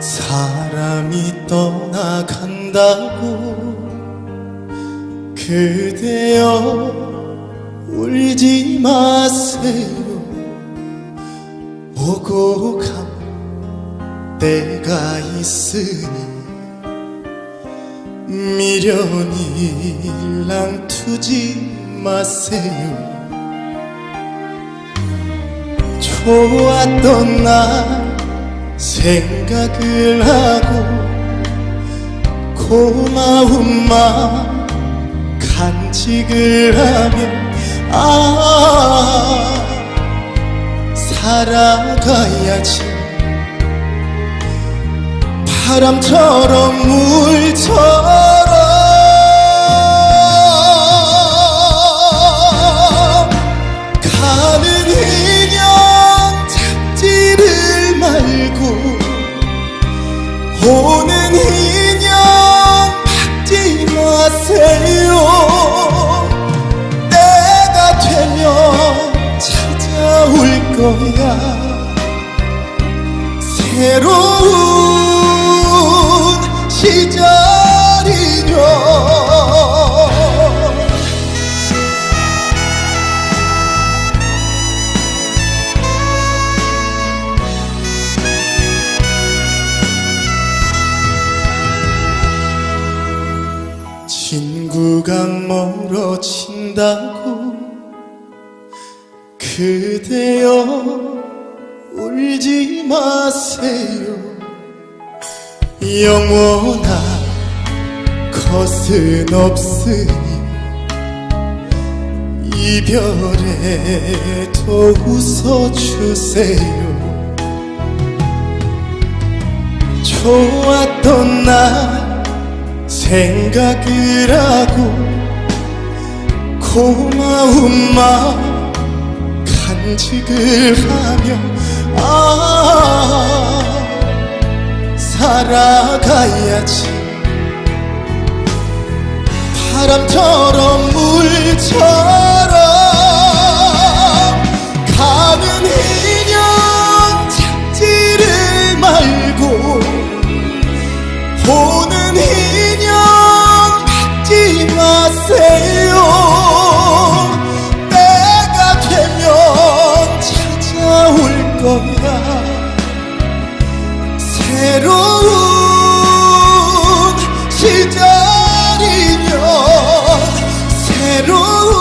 사람이 떠나간다고 그대여 울지 마세요. 오고 간 때가 있으니 미련이 일랑 투지 마세요. 좋았던 날 생각을 하고 마음 간직을 하며 아 살아가야지. 바람처럼 물처럼 거야. 새로운 시절이죠. 친구가 멀어진다고 그대여 울지 마세요. 영원한 것은 없으니 이별에도 웃어주세요. 좋았던 날 생각을 하고 고마운 마음 간직을 하며 아 살아가야지. 바람처럼 물처럼 가는 인연 찾지를 말고 보는 인 Oh.